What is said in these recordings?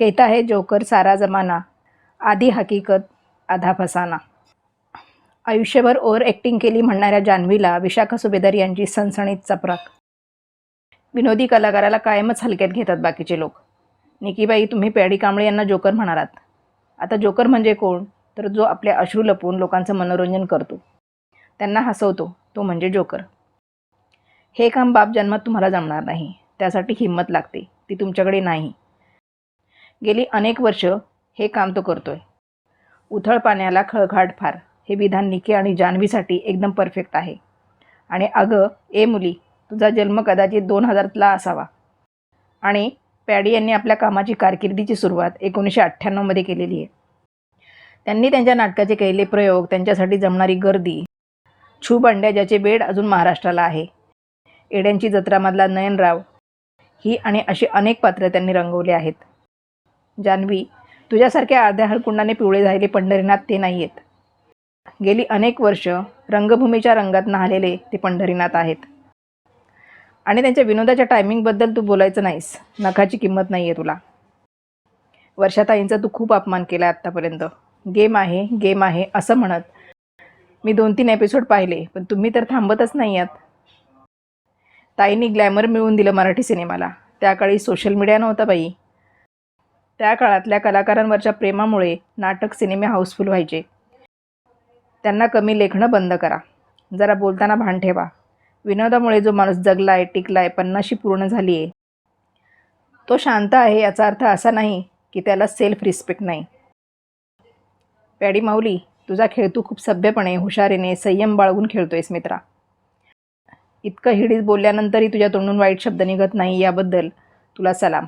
कहता है जोकर सारा जमाना आधी हकीकत आधा फसाना. आयुष्यभर ओव्हर ॲक्टिंग केली म्हणणाऱ्या जान्हवीला विशाखा सुभेदार यांची सणसणीत चपराक. विनोदी कलाकाराला कायमच हलक्यात घेतात बाकीचे लोक. निकीबाई तुम्ही पॅडी कांबळे यांना जोकर म्हणालात. आता जोकर म्हणजे कोण? तर जो आपले अश्रू लपवून लोकांचं मनोरंजन करतो. त्यांना हसवतो तो म्हणजे जोकर. हे काम बाप जन्मात तुम्हाला जमणार नाही. त्यासाठी हिंमत लागते. ती तुमच्याकडे नाही. गेली अनेक वर्ष हे काम तो करतोय. उथळ पाण्याला खळखाट फार. हे विधान निके आणि जान्हवीसाठी एकदम परफेक्ट आहे. आणि अगं ए मुली तुझा जन्म कदाचित दोन हजारातला असावा. आणि पॅडी यांनी आपल्या कामाची कारकिर्दीची सुरुवात एकोणीसशे अठ्ठ्याण्णवमध्ये केलेली आहे. त्यांनी त्यांच्या नाटकाचे केलेले प्रयोग त्यांच्यासाठी जमणारी गर्दी छू अंड्या ज्याचे बेड अजून महाराष्ट्राला आहे. एड्यांची जत्रामधला नयनराव ही आणि अशी अनेक पात्रं त्यांनी रंगवली आहेत. जान्हवी तुझ्यासारख्या अर्ध्या हळकुंडाने पिवळे झालेले पंढरीनाथ ते नाही आहेत गेली अनेक वर्ष रंगभूमीच्या रंगात नाहलेले ते पंढरीनाथ आहेत. आणि त्यांच्या विनोदाच्या टायमिंगबद्दल तू बोलायचं नाहीस. नखाची किंमत नाही आहे तुला. वर्षाताईंचा तू खूप अपमान केला आहे आत्तापर्यंत. गेम आहे गेम आहे असं म्हणत मी दोन तीन एपिसोड पाहिले पण तुम्ही तर थांबतच नाही आहात ताईंनी ग्लॅमर मिळवून दिलं मराठी सिनेमाला. त्या काळी सोशल मीडिया नव्हता बाई. त्या काळातल्या कलाकारांवरच्या प्रेमामुळे नाटक सिनेमे हाऊसफुल व्हायचे. त्यांना कमी लेखणं बंद करा. जरा बोलताना भान ठेवा. विनोदामुळे जो माणूस जगलाय टिकलाय पन्नाशी पूर्ण झाली आहे तो शांत आहे याचा अर्थ असा नाही की त्याला सेल्फ रिस्पेक्ट नाही. पॅडी माऊली तुझा खेळ तू खूप सभ्यपणे हुशारीने संयम बाळगून खेळतोयस मित्रा. इतकं हिडीत बोलल्यानंतरही तुझ्या तोंडून वाईट शब्द निघत नाही याबद्दल तुला सलाम.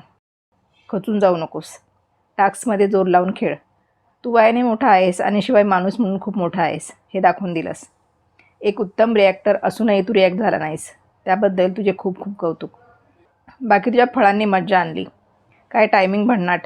खचून जाऊ नकोस. टास्कमध्ये जोर लावून खेळ. तू वयाने मोठा आहेस आणि शिवाय माणूस म्हणून खूप मोठा आहेस हे दाखवून दिलंस. एक उत्तम रिॲक्टर असूनही तू रिॲक्ट झाला नाहीस. त्याबद्दल तुझे खूप खूप कौतुक. बाकी तुझ्या फळांनी मज्जा आणली. काय टायमिंग भन्नाट.